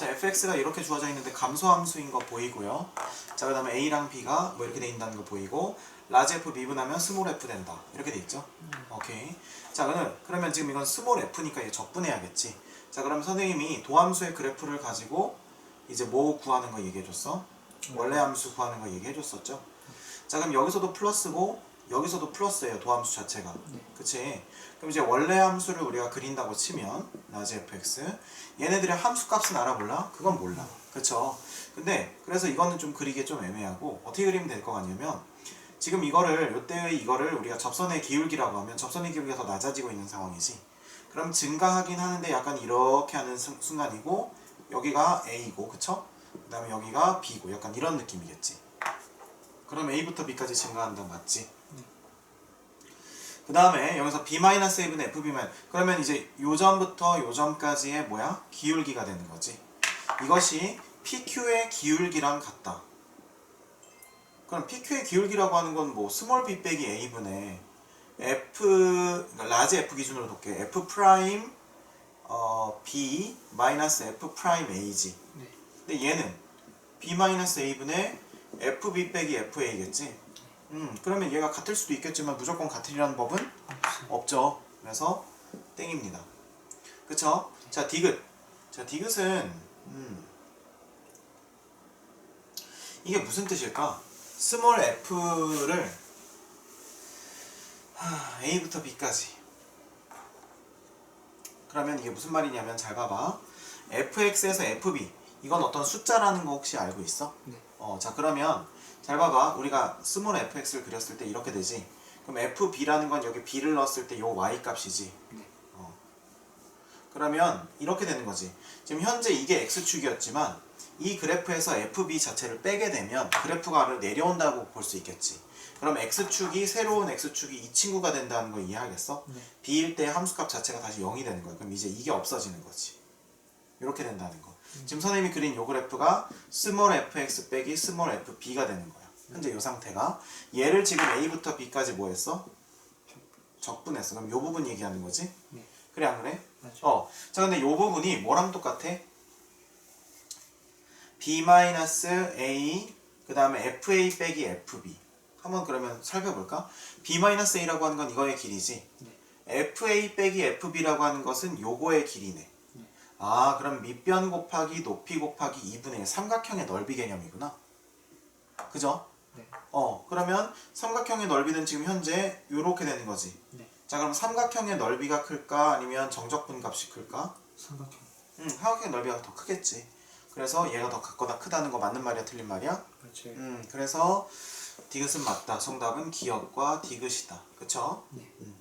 자, fx가 이렇게 주어져 있는데 감소함수인 거 보이고요. 자, 그 다음에 a랑 b가 뭐 이렇게 돼 있다는 거 보이고 라지 f 미분하면 스몰 f 된다. 이렇게 돼 있죠. 오케이. 자, 그러면, 그러면 지금 이건 스몰 f니까 이제 적분해야겠지. 자, 그럼 선생님이 도함수의 그래프를 가지고 이제 뭐 구하는 거 얘기해줬어? 원래 함수 구하는 거 얘기해줬었죠. 자, 그럼 여기서도 플러스고 여기서도 플러스예요. 도함수 자체가. 그치? 그럼 이제 원래 함수를 우리가 그린다고 치면 라지 fx 얘네들의 함수 값은 알아볼라? 그건 몰라. 그쵸? 근데 그래서 이거는 좀 그리기 좀 애매하고 어떻게 그리면 될 것 같냐면 지금 이거를 요때의 이거를 우리가 접선의 기울기라고 하면 접선의 기울기가 더 낮아지고 있는 상황이지. 그럼 증가하긴 하는데 약간 이렇게 하는 순- 순간이고 여기가 A고 그쵸? 그 다음에 여기가 B고 약간 이런 느낌이겠지. 그럼 A부터 B까지 증가한다 맞지? 그 다음에 여기서 B-A분의 FB- 그러면 이제 요점부터 요점까지의 뭐야? 기울기가 되는 거지. 이것이 PQ의 기울기랑 같다. 그럼 PQ의 기울기라고 하는 건 뭐 스몰 b 빼기 a분의 f 그러니까 라지 f 기준으로 볼게 f 프라임 어 b 마이너스 f 프라임 a지. 네. 근데 얘는 b 마이너스 a분의 fb 빼기 fa겠지. 음 그러면 얘가 같을 수도 있겠지만 무조건 같으리라는 법은. 없죠. 그래서 땡입니다. 그쵸? 자 디귿. 자 디귿은 음, 이게 무슨 뜻일까? 스몰 f를 하, a부터 b까지. 그러면 이게 무슨 말이냐면 잘 봐봐. fx에서 fb 이건 어떤 숫자라는 거 혹시 알고 있어? 네. 어, 자 그러면 잘 봐봐. 우리가 스몰 fx를 그렸을 때 이렇게 되지. 그럼 fb라는 건 여기 b를 넣었을 때 요 y 값이지. 네. 어. 그러면 이렇게 되는 거지. 지금 현재 이게 x축이었지만 이 그래프에서 fb 자체를 빼게 되면 그래프가 아래로 내려온다고 볼 수 있겠지. 그럼 x축이 새로운 x축이 이 친구가 된다는 거 이해하겠어? 네. b일 때 함수값 자체가 다시 0이 되는 거야. 그럼 이제 이게 없어지는 거지. 이렇게 된다는 거. 지금 선생님이 그린 요 그래프가 스몰 fx 빼기 스몰 fb가 되는 거야. 현재 이 상태가 얘를 지금 a부터 b까지 뭐 했어? 적분했어. 그럼 요 부분 얘기하는 거지? 네. 그래 안 그래? 맞죠. 어. 자 근데 요 부분이 뭐랑 똑같아? b-a 그 다음에 fa 빼기 fb 한번 그러면 살펴볼까? b-a라고 하는 건 이거의 길이지 네. fa 빼기 fb라고 하는 것은 요거의 길이네 네. 아 그럼 밑변 곱하기 높이 곱하기 2분의 1 삼각형의 넓이 개념이구나 그죠? 네. 어 그러면 삼각형의 넓이는 지금 현재 요렇게 되는 거지 네. 자 그럼 삼각형의 넓이가 클까 아니면 정적분 값이 클까? 삼각형. 음, 삼각형의 넓이가 더 크겠지. 그래서 얘가 더 같거나 크다는 거 맞는 말이야, 틀린 말이야? 맞죠. 음, 그래서 디귿은 맞다. 정답은 기역과 디귿이다. 그쵸? 네. 음.